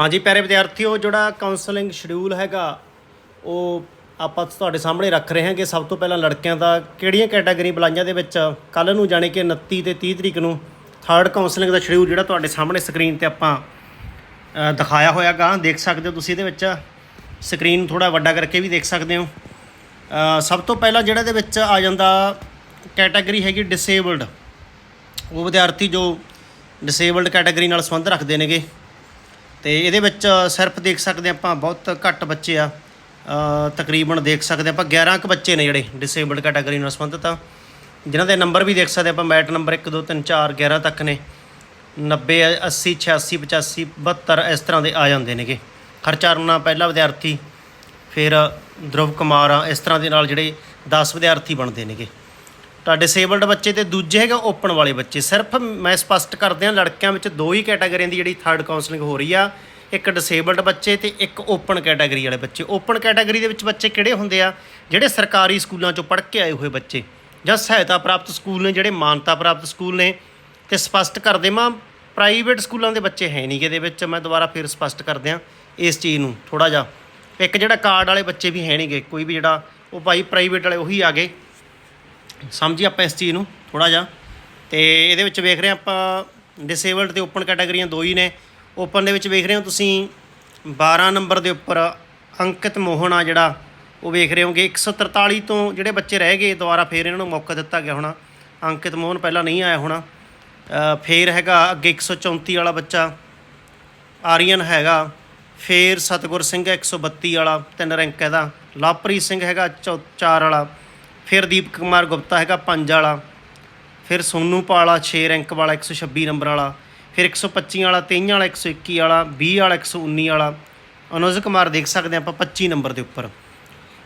ਹਾਂਜੀ ਪਿਆਰੇ ਵਿਦਿਆਰਥੀਓ ਜਿਹੜਾ ਕਾਉਂਸਲਿੰਗ ਸ਼ਡਿਊਲ ਹੈਗਾ ਉਹ ਆਪਾਂ ਤੁਹਾਡੇ ਸਾਹਮਣੇ ਰੱਖ ਰਹੇ ਹਾਂਗੇ। ਸਭ ਤੋਂ ਪਹਿਲਾਂ ਲੜਕਿਆਂ ਦਾ ਕਿਹੜੀਆਂ ਕੈਟਾਗਰੀ ਬੁਲਾਈਆਂ ਦੇ ਵਿੱਚ? ਕੱਲ ਨੂੰ ਜਾਣੀ ਕਿ 29 ਤੇ 30 ਤਰੀਕ ਨੂੰ ਥਰਡ ਕਾਉਂਸਲਿੰਗ ਦਾ ਸ਼ਡਿਊਲ ਜਿਹੜਾ ਤੁਹਾਡੇ ਸਾਹਮਣੇ ਸਕਰੀਨ ਤੇ ਆਪਾਂ ਅ, ਦਿਖਾਇਆ ਹੋਇਆਗਾ। ਦੇਖ ਸਕਦੇ ਹੋ ਤੁਸੀਂ ਇਹਦੇ ਵਿੱਚ। ਸਕਰੀਨ ਥੋੜਾ ਵੱਡਾ ਕਰਕੇ ਵੀ ਦੇਖ ਸਕਦੇ ਹੋ। ਸਭ ਤੋਂ ਪਹਿਲਾਂ ਜਿਹੜਾ ਇਹਦੇ ਵਿੱਚ ਆ ਜਾਂਦਾ ਕੈਟਾਗਰੀ ਹੈਗੀ ਡਿਸੇਬਲਡ ਉਹ ਵਿਦਿਆਰਥੀ ਜੋ ਡਿਸੇਬਲਡ ਕੈਟਾਗਰੀ ਨਾਲ ਸੰਬੰਧ ਰੱਖਦੇ ਨੇਗੇ। ਤੇ ਇਹਦੇ ਵਿੱਚ ਸਿਰਫ ਦੇਖ ਸਕਦੇ ਆਪਾਂ ਬਹੁਤ ਘੱਟ ਬੱਚੇ ਆ ਤਕਰੀਬਨ ਦੇਖ ਸਕਦੇ ਆਪਾਂ 11 ਕੁ ਬੱਚੇ ਨੇ ਜਿਹੜੇ ਡਿਸੇਬਲਡ ਕੈਟਾਗਰੀ ਨਾਲ ਸੰਬੰਧਿਤ ਆ। ਜਿਨ੍ਹਾਂ ਦੇ ਨੰਬਰ ਵੀ ਦੇਖ ਸਕਦੇ ਆਪਾਂ, ਮੈਟ ਨੰਬਰ 1 2 3 4 11 ਤੱਕ ਨੇ। 90 80 86 85 72 ਇਸ ਤਰ੍ਹਾਂ ਦੇ ਆ ਜਾਂਦੇ ਨੇਗੇ। ਖਰਚਾ ਖਰਚਾਰਨਾ ਪਹਿਲਾ ਵਿਦਿਆਰਥੀ, ਫਿਰ ਧਰੁਵ ਕੁਮਾਰ ਆ, ਇਸ ਤਰ੍ਹਾਂ ਦੇ ਨਾਲ ਜਿਹੜੇ 10 ਵਿਦਿਆਰਥੀ ਬਣਦੇ ਨੇਗੇ। ਤਾਂ ਡਿਸੇਬਲਡ ਬੱਚੇ ਤੇ ਦੂਜੇ ਹੈਗਾ ਓਪਨ ਵਾਲੇ ਬੱਚੇ। ਸਿਰਫ ਮੈਂ ਸਪਸ਼ਟ ਕਰਦੇ ਹਾਂ, ਲੜਕਿਆਂ ਵਿੱਚ ਦੋ ਹੀ ਕੈਟਾਗਰੀਆਂ ਦੀ ਜਿਹੜੀ ਥਰਡ ਕਾਉਂਸਲਿੰਗ ਹੋ ਰਹੀ ਆ। ਇੱਕ ਡਿਸੇਬਲਡ ਬੱਚੇ ਤੇ ਇੱਕ ਓਪਨ ਕੈਟਾਗਰੀ ਵਾਲੇ ਬੱਚੇ। ਓਪਨ ਕੈਟਾਗਰੀ ਦੇ ਵਿੱਚ ਬੱਚੇ ਕਿਹੜੇ ਹੁੰਦੇ ਆ? ਜਿਹੜੇ ਸਰਕਾਰੀ ਸਕੂਲਾਂ ਚੋਂ ਪੜ੍ਹ ਕੇ ਆਏ ਹੋਏ ਬੱਚੇ ਜਾਂ ਸਹਾਇਤਾ ਪ੍ਰਾਪਤ ਸਕੂਲ ਨੇ, ਜਿਹੜੇ ਮਾਨਤਾ ਪ੍ਰਾਪਤ ਸਕੂਲ ਨੇ। ਤੇ ਸਪਸ਼ਟ ਕਰ ਦੇਵਾਂ ਪ੍ਰਾਈਵੇਟ ਸਕੂਲਾਂ ਦੇ ਬੱਚੇ ਹੈ ਨਹੀਂ ਕਿ ਇਹਦੇ ਵਿੱਚ। ਮੈਂ ਦੁਬਾਰਾ ਫਿਰ ਸਪਸ਼ਟ ਕਰ ਦਿਆਂ ਇਸ ਚੀਜ਼ ਨੂੰ ਥੋੜਾ ਜਿਹਾ। ਇੱਕ ਜਿਹੜਾ ਕਾਰਡ ਵਾਲੇ ਬੱਚੇ ਵੀ ਹੈ ਨਹੀਂਗੇ ਕੋਈ ਵੀ ਜਿਹੜਾ, ਉਹ ਭਾਈ ਪ੍ਰਾਈਵੇਟ ਵਾਲੇ ਉਹੀ ਆ ਗਏ। ਸਮਝੀ ਆਪਾਂ ਇਸ ਚੀਜ਼ ਨੂੰ ਥੋੜਾ ਜਿਹਾ। ਤੇ ਇਹਦੇ ਵਿੱਚ ਵੇਖ ਰਹੇ ਹਾਂ ਆਪਾਂ ਡਿਸੇਬਲਡ ਤੇ ਓਪਨ ਕੈਟਾਗਰੀਆਂ ਦੋ ਹੀ ਨੇ। ਓਪਨ ਦੇ ਵਿੱਚ ਵੇਖ ਰਹੇ ਹੋ ਤੁਸੀਂ 12 ਨੰਬਰ ਦੇ ਉੱਪਰ ਅੰਕਿਤ ਮੋਹਨ ਆ ਜਿਹੜਾ ਉਹ ਵੇਖ ਰਹੇ ਹੋਗੇ। 143 ਤੋਂ ਜਿਹੜੇ ਬੱਚੇ ਰਹਿ ਗਏ ਦੁਬਾਰਾ ਫੇਰ ਇਹਨਾਂ ਨੂੰ ਮੌਕਾ ਦਿੱਤਾ ਗਿਆ ਹੋਣਾ। ਅੰਕਿਤ ਮੋਹਨ ਪਹਿਲਾਂ ਨਹੀਂ ਆਇਆ ਹੋਣਾ। ਅ, ਫੇਰ ਹੈਗਾ ਅੱਗੇ 134 ਵਾਲਾ ਬੱਚਾ। ਆਰੀਅਨ ਹੈਗਾ। ਫੇਰ ਸਤਗੁਰ ਸਿੰਘ 132 ਵਾਲਾ। ਤਿੰਨ ਰੈਂਕ ਇਹਦਾ। ਲਵਪ੍ਰੀਤ ਸਿੰਘ ਹੈਗਾ 4 ਵਾਲਾ। ਫਿਰ ਦੀਪਕ ਕੁਮਾਰ ਗੁਪਤਾ ਹੈਗਾ 5 ਵਾਲਾ, ਫਿਰ ਸੋਨੂ ਪਾਲਾ 6 ਰੈਂਕ ਵਾਲਾ 126 ਨੰਬਰ ਵਾਲਾ, ਫਿਰ 125 ਵਾਲਾ 23 ਵਾਲਾ 121 ਵਾਲਾ 20 ਵਾਲਾ 119 ਵਾਲਾ। ਅਨੁਜ ਕੁਮਾਰ ਦੇਖ ਸਕਦੇ ਹਾਂ ਆਪਾਂ 25 ਨੰਬਰ ਦੇ ਉੱਪਰ।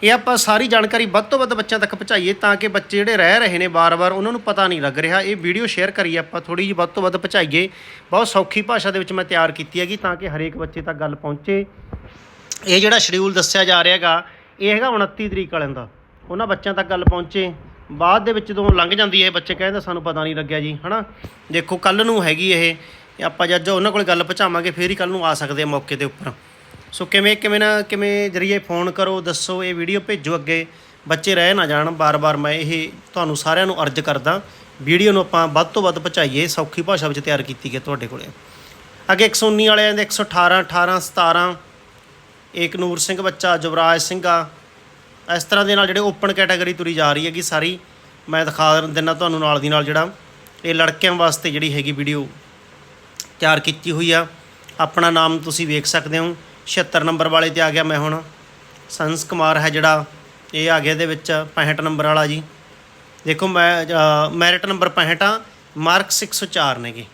ਇਹ ਆਪਾਂ ਸਾਰੀ ਜਾਣਕਾਰੀ ਵੱਧ ਤੋਂ ਵੱਧ ਬੱਚਿਆਂ ਤੱਕ ਪਹੁੰਚਾਈਏ ਤਾਂ ਕਿ ਬੱਚੇ ਜਿਹੜੇ ਰਹਿ ਰਹੇ ਨੇ ਬਾਰ-ਬਾਰ ਉਹਨਾਂ ਨੂੰ ਪਤਾ ਨਹੀਂ ਲੱਗ ਰਿਹਾ। ਇਹ ਵੀਡੀਓ ਸ਼ੇਅਰ ਕਰੀਏ ਆਪਾਂ ਥੋੜੀ ਜਿਹੀ ਵੱਧ ਤੋਂ ਵੱਧ ਪਹੁੰਚਾਈਏ। ਬਹੁਤ ਸੌਖੀ ਭਾਸ਼ਾ ਦੇ ਵਿੱਚ ਮੈਂ ਤਿਆਰ ਕੀਤੀ ਹੈਗੀ ਤਾਂ ਕਿ ਹਰੇਕ ਬੱਚੇ ਤੱਕ ਗੱਲ ਪਹੁੰਚੇ। ਇਹ ਜਿਹੜਾ ਸ਼ਡਿਊਲ ਦੱਸਿਆ ਜਾ ਰਿਹਾ ਹੈਗਾ, ਇਹ ਹੈਗਾ 29 ਤਰੀਕ ਵਾਲਿਆਂ ਦਾ। ਉਹਨਾਂ ਬੱਚਿਆਂ ਤੱਕ ਗੱਲ ਪਹੁੰਚੇ। ਬਾਅਦ ਦੇ ਵਿੱਚ ਜਦੋਂ ਲੰਘ ਜਾਂਦੀ ਹੈ ਬੱਚੇ, ਕਹਿੰਦੇ ਸਾਨੂੰ ਪਤਾ ਨਹੀਂ ਲੱਗਿਆ ਜੀ, ਹਨਾ? ਦੇਖੋ, ਕੱਲ ਨੂੰ ਹੈਗੀ ਇਹ। ਆਪਾਂ ਜਦ ਉਹਨਾਂ ਕੋਲ ਗੱਲ ਪਹੁੰਚਾਵਾਂਗੇ, ਫੇਰ ਹੀ ਕੱਲ ਨੂੰ ਆ ਸਕਦੇ ਆ ਮੌਕੇ ਦੇ ਉੱਪਰ। ਸੋ ਕਿਵੇਂ ਕਿਵੇਂ ਨਾ, ਕਿਵੇਂ ਜਰੀਏ ਫੋਨ ਕਰੋ, ਦੱਸੋ, ਇਹ ਵੀਡੀਓ ਭੇਜੋ ਅੱਗੇ। ਬੱਚੇ ਰਹਿ ਨਾ ਜਾਣ, ਬਾਰ-ਬਾਰ ਮੈਂ ਇਹ ਤੁਹਾਨੂੰ ਸਾਰਿਆਂ ਨੂੰ ਅਰਜ਼ ਕਰਦਾ। ਵੀਡੀਓ ਨੂੰ ਆਪਾਂ ਵੱਧ ਤੋਂ ਵੱਧ ਪਹੁੰਚਾਈਏ, ਸੌਖੀ ਭਾਸ਼ਾ ਵਿੱਚ ਤਿਆਰ ਕੀਤੀ ਗਈ ਤੁਹਾਡੇ ਕੋਲੇ। ਅੱਗੇ 119 ਵਾਲਿਆਂ ਦੇ 118 18 17 ਏਕਨੂਰ ਸਿੰਘ ਬੱਚਾ, ਜਵਰਾਜ ਸਿੰਘ ਆ ਇਸ ਤਰ੍ਹਾਂ ਦੇ ਨਾਲ ਜਿਹੜੇ ਓਪਨ ਕੈਟਾਗਰੀ ਤੁਰੀ ਜਾ ਰਹੀ ਹੈਗੀ ਸਾਰੀ, ਮੈਂ ਦਿਖਾ ਦਿੰਦਾ ਤੁਹਾਨੂੰ ਨਾਲ ਦੀ ਨਾਲ ਜਿਹੜਾ ਇਹ ਲੜਕਿਆਂ ਵਾਸਤੇ ਜਿਹੜੀ ਹੈਗੀ ਵੀਡੀਓ ਤਿਆਰ ਕੀਤੀ ਹੋਈ ਆ। ਆਪਣਾ ਨਾਮ ਤੁਸੀਂ ਵੇਖ ਸਕਦੇ ਹੋ। 76 ਨੰਬਰ ਵਾਲੇ ਤੇ ਆ ਗਿਆ ਮੈਂ ਹੁਣ। ਸੰਸ ਕੁਮਾਰ ਹੈ ਜਿਹੜਾ, ਇਹ ਆ ਗਿਆ ਇਹਦੇ ਵਿੱਚ 65 ਨੰਬਰ ਵਾਲਾ ਜੀ। ਦੇਖੋ ਮੈਂ ਮੈਰਿਟ ਨੰਬਰ 65 ਆ ਮਾਰਕਸ 104 ਨੇਗੇ।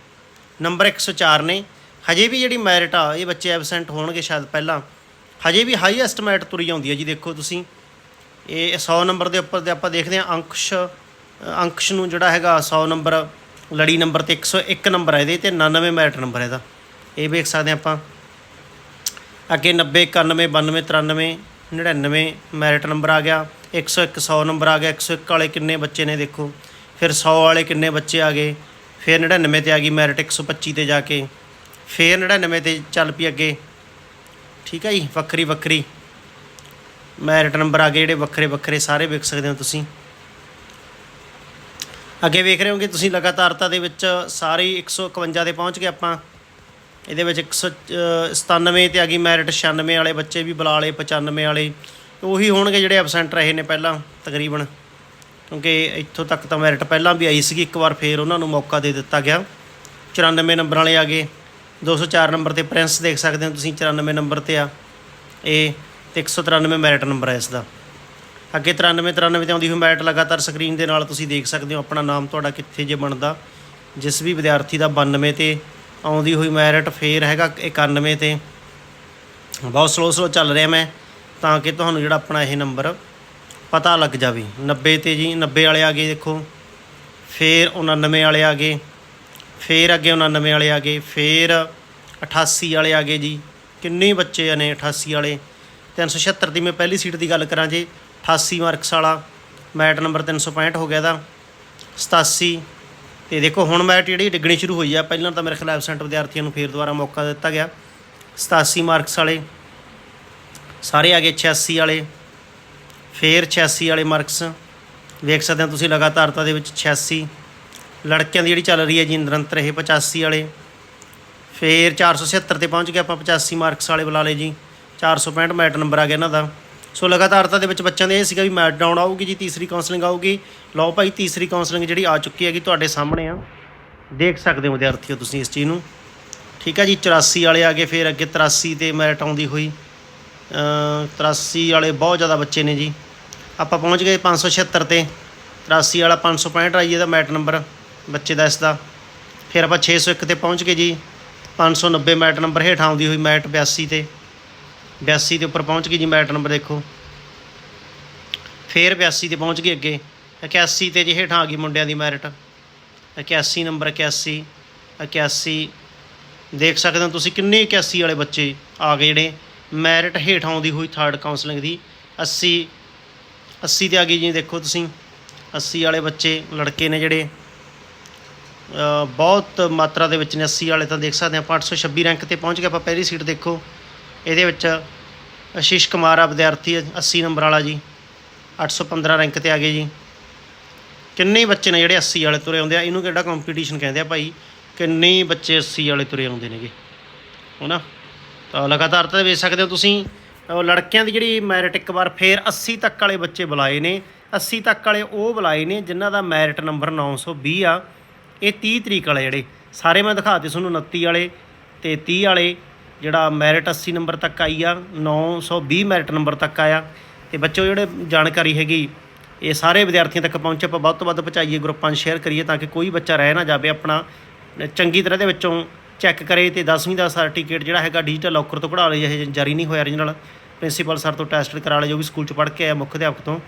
ਨੰਬਰ 104 ਨੇ। ਹਜੇ ਵੀ ਜਿਹੜੀ ਮੈਰਿਟ ਆ, ਇਹ ਬੱਚੇ ਐਬਸੈਂਟ ਹੋਣਗੇ ਸ਼ਾਇਦ ਪਹਿਲਾਂ। ਹਜੇ ਵੀ ਹਾਈਐਸਟ ਮੈਰਿਟ ਤੁਰੀ ਆਉਂਦੀ ਹੈ ਜੀ, ਦੇਖੋ ਤੁਸੀਂ। ਇਹ 100 ਨੰਬਰ ਦੇ ਉੱਪਰ ਤੇ ਆਪਾਂ ਦੇਖਦੇ ਹਾਂ ਅੰਕਸ਼ ਅੰਕਸ਼ ਨੂੰ ਜਿਹੜਾ ਹੈਗਾ 100 ਨੰਬਰ, ਲੜੀ ਨੰਬਰ ਤੇ 101 ਨੰਬਰ ਹੈ ਇਹਦੇ ਤੇ 99 ਮੈਰਿਟ ਨੰਬਰ ਹੈ ਇਹਦਾ। ਇਹ ਵੇਖ ਸਕਦੇ ਹਾਂ ਆਪਾਂ। ਅੱਗੇ 90 91 92 93 99 ਮੈਰਿਟ ਨੰਬਰ ਆ ਗਿਆ। 101 100 ਨੰਬਰ ਆ ਗਿਆ। 101 ਵਾਲੇ ਕਿੰਨੇ ਬੱਚੇ ਨੇ ਦੇਖੋ। ਫਿਰ 100 ਵਾਲੇ ਕਿੰਨੇ ਬੱਚੇ ਆ ਗਏ। ਫਿਰ 99 ਤੇ ਆ ਗਈ ਮੈਰਿਟ 125 ਤੇ ਜਾ ਕੇ। ਫਿਰ 99 ਤੇ ਚੱਲ ਪਈ ਅੱਗੇ। ਠੀਕ ਹੈ ਜੀ? ਵੱਖਰੀ ਵੱਖਰੀ। ਮੈਰਿਟ ਨੰਬਰ ਆ ਗਏ ਜਿਹੜੇ ਵੱਖਰੇ ਵੱਖਰੇ ਸਾਰੇ ਵੇਖ ਸਕਦੇ ਹੋ ਤੁਸੀਂ। ਅੱਗੇ ਵੇਖ ਰਹੇ ਹੋਗੇ ਤੁਸੀਂ ਲਗਾਤਾਰਤਾ ਦੇ ਵਿੱਚ ਸਾਰੇ ਹੀ 151 ਤੇ ਪਹੁੰਚ ਗਏ ਆਪਾਂ। ਇਹਦੇ ਵਿੱਚ 197 ਤੇ ਆ ਗਈ ਮੈਰਿਟ 96 ਵਾਲੇ ਬੱਚੇ ਵੀ ਬੁਲਾ ਲਏ 95 ਵਾਲੇ। ਉਹੀ ਹੋਣਗੇ ਜਿਹੜੇ ਐਬਸੈਂਟ ਰਹੇ ਨੇ ਪਹਿਲਾਂ, ਤਕਰੀਬਨ। ਕਿਉਂਕਿ ਇੱਥੋਂ ਤੱਕ ਤਾਂ ਮੈਰਿਟ ਪਹਿਲਾਂ ਵੀ ਆਈ ਸੀਗੀ, ਇੱਕ ਵਾਰ ਫੇਰ ਉਹਨਾਂ ਨੂੰ ਮੌਕਾ ਦੇ ਦਿੱਤਾ ਗਿਆ। 94 ਨੰਬਰ ਵਾਲੇ ਆ ਗਏ। 204 ਨੰਬਰ ਤੇ ਪ੍ਰਿੰਸ ਦੇਖ ਸਕਦੇ ਹੋ ਤੁਸੀਂ 94 ਨੰਬਰ ਤੇ ਆ। ਇਹ ਤੇ 193 ਮੈਰਿਟ ਨੰਬਰ ਹੈ ਇਸ ਦਾ ਅੱਗੇ 93 93 ਤੇ ਆਉਂਦੀ ਹੋਈ ਮੈਰਿਟ ਲਗਾਤਾਰ ਸਕਰੀਨ ਦੇ ਨਾਲ ਤੁਸੀਂ ਦੇਖ ਸਕਦੇ ਹੋ ਆਪਣਾ ਨਾਮ ਤੁਹਾਡਾ ਕਿੱਥੇ ਜੇ ਬਣਦਾ। ਜਿਸ ਵੀ ਵਿਦਿਆਰਥੀ ਦਾ 92 ਤੇ ਆਉਂਦੀ ਹੋਈ ਮੈਰਿਟ ਫੇਰ ਹੈਗਾ 91 ਤੇ। ਬਹੁਤ ਸਲੋ ਸਲੋ ਚੱਲ ਰਿਹਾ ਮੈਂ, ਤਾਂ ਕਿ ਤੁਹਾਨੂੰ ਜਿਹੜਾ ਆਪਣਾ ਇਹ ਨੰਬਰ ਪਤਾ ਲੱਗ ਜਾਵੇ। 90 ਤੇ ਜੀ 90 ਵਾਲੇ ਆ ਗਏ ਦੇਖੋ। ਫੇਰ 99 ਵਾਲੇ ਆ ਗਏ। ਫੇਰ ਅੱਗੇ 99 ਵਾਲੇ ਆ ਗਏ। ਫੇਰ 88 ਵਾਲੇ ਆ ਗਏ ਜੀ। ਕਿੰਨੇ ਬੱਚੇ ਨੇ 88 ਵਾਲੇ? 376 ਦੀ ਮੈਂ ਪਹਿਲੀ ਸੀਟ ਦੀ ਗੱਲ ਕਰਾਂ ਜੇ 88 ਮਾਰਕਸ ਵਾਲਾ, ਮੈਟ ਨੰਬਰ 365 ਹੋ ਗਿਆ ਦਾ 87 ਤੇ ਦੇਖੋ ਹੁਣ ਮੈਟ ਜਿਹੜੀ ਡਿੱਗਣੀ ਸ਼ੁਰੂ ਹੋਈ ਆ, ਪਹਿਲਾਂ ਤਾਂ ਮੇਰੇ ਖਿਲਾਫ ਐਬਸੈਂਟ ਵਿਦਿਆਰਥੀਆਂ ਨੂੰ ਫੇਰ ਦੁਬਾਰਾ ਮੌਕਾ ਦਿੱਤਾ ਗਿਆ 87 ਮਾਰਕਸ ਵਾਲੇ, ਸਾਰੇ ਆ ਗਏ 86 ਵਾਲੇ, ਫੇਰ 86 ਵਾਲੇ ਮਾਰਕਸ ਵੇਖ ਸਕਦੇ ਹੋ ਤੁਸੀਂ ਲਗਾਤਾਰਤਾ ਦੇ ਵਿੱਚ 86 ਲੜਕਿਆਂ ਦੀ ਜਿਹੜੀ ਚੱਲ ਰਹੀ ਹੈ ਜੀ ਨਿਰੰਤਰ ਇਹ 85 ਵਾਲੇ, ਫੇਰ 476 ਤੇ ਪਹੁੰਚ ਗਏ ਆਪਾਂ 85 ਮਾਰਕਸ ਵਾਲੇ ਬੁਲਾ ਲਏ ਜੀ 465 ਮੈਟ ਨੰਬਰ ਆ ਗਿਆ ਇਹਨਾਂ ਦਾ। ਸੋ ਲਗਾਤਾਰਤਾ ਦੇ ਵਿੱਚ ਬੱਚਿਆਂ ਦੇ ਇਹ ਸੀਗਾ ਵੀ ਮੈਟ ਡਾਊਨ ਆਊਗੀ ਜੀ, ਤੀਸਰੀ ਕਾਉਂਸਲਿੰਗ ਆਊਗੀ। ਲਓ ਭਾਈ, ਤੀਸਰੀ ਕਾਉਂਸਲਿੰਗ ਜਿਹੜੀ ਆ ਚੁੱਕੀ ਹੈਗੀ ਤੁਹਾਡੇ ਸਾਹਮਣੇ ਆ। ਦੇਖ ਸਕਦੇ ਹੋ ਵਿਦਿਆਰਥੀਓ ਤੁਸੀਂ ਇਸ ਚੀਜ਼ ਨੂੰ। ਠੀਕ ਹੈ ਜੀ 84 ਵਾਲੇ ਆ ਗਏ ਫਿਰ ਅੱਗੇ 83 ਤੇ ਮੈਰਿਟ ਆਉਂਦੀ ਹੋਈ। ਅ 83 ਵਾਲੇ ਬਹੁਤ ਜ਼ਿਆਦਾ ਬੱਚੇ ਨੇ ਜੀ। ਆਪਾਂ ਪਹੁੰਚ ਗਏ 576 ਤੇ। 83 ਵਾਲਾ 565 ਆਈ ਇਹਦਾ ਮੈਟ ਨੰਬਰ, ਬੱਚੇ ਦਾ ਇਸ ਦਾ। ਫਿਰ ਆਪਾਂ 601 ਤੇ ਪਹੁੰਚ ਗਏ ਜੀ। 590 ਮੈਟ ਨੰਬਰ ਹੇਠ ਆਉਂਦੀ ਹੋਈ ਮੈਟ 82 ਤੇ। 82 ਦੇ ਉੱਪਰ ਪਹੁੰਚ ਗਈ ਜੀ, ਮੈਟ ਨੰਬਰ ਦੇਖੋ। ਫਿਰ 82 ਤੇ ਪਹੁੰਚ ਗਏ ਅੱਗੇ। 81 ਤੇ ਜੀ ਹੇਠਾਂ ਆ ਗਈ ਮੁੰਡਿਆਂ ਦੀ ਮੈਰਿਟ। 81 ਨੰਬਰ 81 81 ਦੇਖ ਸਕਦੇ ਹੋ ਤੁਸੀਂ ਕਿੰਨੇ 81 ਵਾਲੇ ਬੱਚੇ ਆ ਗਏ ਜਿਹੜੇ ਮੈਰਿਟ ਹੇਠ ਆਉਂਦੀ ਹੋਈ ਥਰਡ ਕਾਉਂਸਲਿੰਗ ਦੀ। 80 80 ਤੇ ਆ ਗਈ ਜੀ, ਦੇਖੋ ਤੁਸੀਂ। 80 ਵਾਲੇ ਬੱਚੇ, ਲੜਕੇ ਨੇ ਜਿਹੜੇ ਬਹੁਤ ਮਾਤਰਾ ਦੇ ਵਿੱਚ ਨੇ 80 ਵਾਲੇ ਤਾਂ ਦੇਖ ਸਕਦੇ ਆਪਾਂ 826 ਰੈਂਕ ਤੇ ਪਹੁੰਚ ਗਏ। ਆਪਾਂ ਪਹਿਲੀ ਸੀਟ ਦੇਖੋ। ਇਹਦੇ ਵਿੱਚ ਆਸ਼ੀਸ਼ ਕੁਮਾਰ ਆ ਵਿਦਿਆਰਥੀ ਹੈ, 80 ਨੰਬਰ ਵਾਲਾ ਜੀ 815 ਰੈਂਕ ਤੇ ਆ ਗਏ ਜੀ। ਕਿੰਨੇ ਬੱਚੇ ਨੇ ਜਿਹੜੇ 80 ਵਾਲੇ ਤੁਰੇ ਆਉਂਦੇ ਆ ਇਹਨੂੰ ਕਿਹੜਾ ਕੰਪੀਟੀਸ਼ਨ ਕਹਿੰਦੇ ਆ ਭਾਈ? ਕਿੰਨੇ ਬੱਚੇ 80 ਵਾਲੇ ਤੁਰੇ ਆਉਂਦੇ ਨੇਗੇ ਹੈਨਾ? ਤਾਂ ਲਗਾਤਾਰ ਤਾਂ ਵੇਖ ਸਕਦੇ ਹੋ ਤੁਸੀਂ ਲੜਕਿਆਂ ਦੀ ਜਿਹੜੀ ਮੈਰਿਟ ਇੱਕ ਵਾਰ ਫੇਰ 80 ਤੱਕ ਵਾਲੇ ਬੱਚੇ ਬੁਲਾਏ ਨੇ 80 ਤੱਕ ਵਾਲੇ ਉਹ ਬੁਲਾਏ ਨੇ ਜਿਨ੍ਹਾਂ ਦਾ ਮੈਰਿਟ ਨੰਬਰ 920 ਆ। ਇਹ 30 ਤਰੀਕ ਵਾਲੇ ਜਿਹੜੇ ਸਾਰੇ ਮੈਂ ਦਿਖਾਤੇ ਤੁਹਾਨੂੰ 29 ਵਾਲੇ ਤੇ 30 ਵਾਲੇ। ਜਿਹੜਾ ਮੈਰਿਟ 80 ਨੰਬਰ ਤੱਕ ਆਈ ਆ 920 ਮੈਰਿਟ ਨੰਬਰ ਤੱਕ ਆਇਆ। ਤੇ ਬੱਚੋ, ਜਿਹੜੇ ਜਾਣਕਾਰੀ ਹੈਗੀ, ਇਹ ਸਾਰੇ ਵਿਦਿਆਰਥੀਆਂ ਤੱਕ ਪਹੁੰਚੇ, ਆਪਾਂ ਵੱਧ ਤੋਂ ਵੱਧ ਪਹੁੰਚਾਈਏ ਗਰੁੱਪਾਂ 'ਚ ਸ਼ੇਅਰ ਕਰੀਏ ਤਾਂ ਕਿ ਕੋਈ ਬੱਚਾ ਰਹਿ ਨਾ ਜਾਵੇ ਆਪਣਾ। ਚੰਗੀ ਤਰ੍ਹਾਂ ਦੇ ਵਿੱਚੋਂ ਚੈੱਕ ਕਰੇ ਤੇ 10ਵੀਂ ਦਾ ਸਰਟੀਫਿਕੇਟ ਜਿਹੜਾ ਹੈਗਾ ਡਿਜੀਟਲ ਲੋਕਰ ਤੋਂ ਕਢਾ ਲਏ ਜੇ ਜਾਰੀ ਨਹੀਂ ਹੋਇਆ origignal ਪ੍ਰਿੰਸੀਪਲ ਸਰ ਤੋਂ ਟੈਸਟ ਕਰਾ ਲਏ, ਜੋ ਵੀ ਸਕੂਲ 'ਚ ਪੜ੍ਹ ਕੇ ਆਇਆ ਮੁੱਖ ਅਧਿਆਪਕ ਤੋਂ।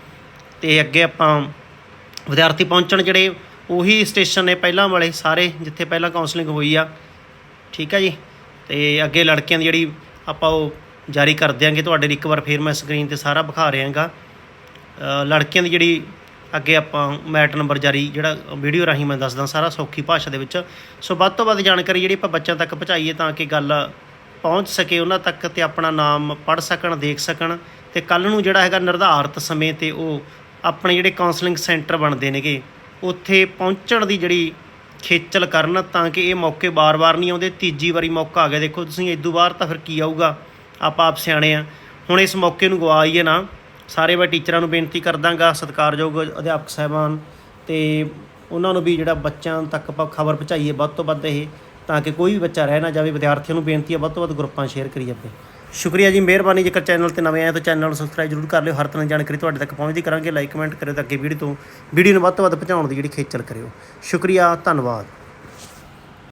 ਤੇ ਅੱਗੇ ਆਪਾਂ ਵਿਦਿਆਰਥੀ ਪਹੁੰਚਣ ਜਿਹੜੇ, ਉਹੀ ਸਟੇਸ਼ਨ ਨੇ ਪਹਿਲਾਂ ਵਾਲੇ, ਸਾਰੇ ਜਿੱਥੇ ਪਹਿਲਾਂ ਕਾਉਂਸਲਿੰਗ ਹੋਈ ਆ। ਠੀਕ ਆ ਜੀ? ਤੇ ਅੱਗੇ ਲੜਕਿਆਂ ਦੀ ਜਿਹੜੀ ਆਪਾਂ ਉਹ ਜਾਰੀ ਕਰ ਦਿਆਂਗੇ, ਤੁਹਾਡੇ ਲਈ ਇੱਕ ਵਾਰ ਫੇਰ ਮੈਂ ਸਕਰੀਨ ਤੇ ਸਾਰਾ ਵਿਖਾ ਰਿਹਾਗਾ। ਲੜਕਿਆਂ ਦੀ ਜਿਹੜੀ ਅੱਗੇ ਆਪਾਂ ਮੈਟ ਨੰਬਰ ਜਾਰੀ, ਜਿਹੜਾ ਵੀਡੀਓ ਰਾਹੀਂ ਮੈਂ ਦੱਸਦਾ ਸਾਰਾ ਸੌਖੀ ਭਾਸ਼ਾ ਦੇ ਵਿੱਚ। ਸੋ ਵੱਧ ਤੋਂ ਵੱਧ ਜਾਣਕਾਰੀ ਜਿਹੜੀ ਆਪਾਂ ਬੱਚਿਆਂ ਤੱਕ ਪਹੁੰਚਾਈਏ ਤਾਂ ਕਿ ਗੱਲ ਪਹੁੰਚ ਸਕੇ ਉਹਨਾਂ ਤੱਕ ਤੇ ਆਪਣਾ ਨਾਮ ਪੜ੍ਹ ਸਕਣ, ਦੇਖ ਸਕਣ। ਤੇ ਕੱਲ ਨੂੰ ਜਿਹੜਾ ਹੈਗਾ ਨਿਰਧਾਰਤ ਸਮੇਂ ਤੇ ਉਹ ਆਪਣੇ ਜਿਹੜੇ ਕਾਉਂਸਲਿੰਗ ਸੈਂਟਰ ਬਣਦੇ ਨੇਗੇ, ਉੱਥੇ ਪਹੁੰਚਣ ਦੀ ਜਿਹੜੀ ਖੇਚਲ ਕਰਨ ਤਾਂ ਕਿ ਇਹ ਮੌਕੇ ਬਾਰ-ਬਾਰ ਨਹੀਂ ਆਉਂਦੇ। ਤੀਜੀ ਵਾਰੀ ਮੌਕਾ ਆ ਗਿਆ। ਦੇਖੋ ਤੁਸੀਂ ਇਦੋਂ ਬਾਅਦ ਤਾਂ ਫਿਰ ਕੀ ਆਊਗਾ? ਆਪਾਂ ਆਪ ਸਿਆਣੇ ਆ। ਹੁਣ ਇਸ ਮੌਕੇ ਨੂੰ ਗਵਾਈਏ ਨਾ। ਸਾਰੇ ਮੈਂ ਟੀਚਰਾਂ ਨੂੰ ਬੇਨਤੀ ਕਰਦਾਂਗਾ, ਸਤਿਕਾਰਯੋਗ ਅਧਿਆਪਕ ਸਾਹਿਬਾਨ ਤੇ ਉਹਨਾਂ ਨੂੰ ਵੀ ਜਿਹੜਾ ਬੱਚਿਆਂ ਤੱਕ ਆਪਾਂ ਖਬਰ ਪਹੁੰਚਾਈਏ ਵੱਧ ਤੋਂ ਵੱਧ ਇਹ, ਤਾਂ ਕਿ ਕੋਈ ਵੀ ਬੱਚਾ ਰਹਿ ਨਾ ਜਾਵੇ। ਵਿਦਿਆਰਥੀਆਂ ਨੂੰ ਬੇਨਤੀ ਹੈ ਵੱਧ ਤੋਂ ਵੱਧ ਗਰੁੱਪਾਂ ਸ਼ੇਅਰ ਕਰੀ ਆਪਣੇ ਸ਼ੁਕਰੀਆ ਜੀ, ਮਿਹਰਬਾਨੀ ਜੇਕਰ ਚੈਨਲ ਤੇ ਨਵੇਂ ਆਏ ਤਾਂ ਚੈਨਲ ਨੂੰ ਸਬਸਕ੍ਰਾਈਬ ਜ਼ਰੂਰ ਕਰ ਲਿਓ। ਹਰ ਤਰ੍ਹਾਂ ਦੀ ਜਾਣਕਾਰੀ ਤੁਹਾਡੇ ਤੱਕ ਪਹੁੰਚਦੀ ਕਰਾਂਗੇ। ਲਾਈਕ ਕਮੈਂਟ ਕਰਿਓ ਤਾਂ ਅੱਗੇ ਵੀਡੀਓ ਤੋਂ ਵੀਡੀਓ ਨੂੰ ਵੱਧ ਤੋਂ ਵੱਧ ਪਹੁੰਚਾਉਣ ਦੀ ਜਿਹੜੀ ਖੇਚਲ ਕਰਿਓ। ਸ਼ੁਕਰੀਆ, ਧੰਨਵਾਦ।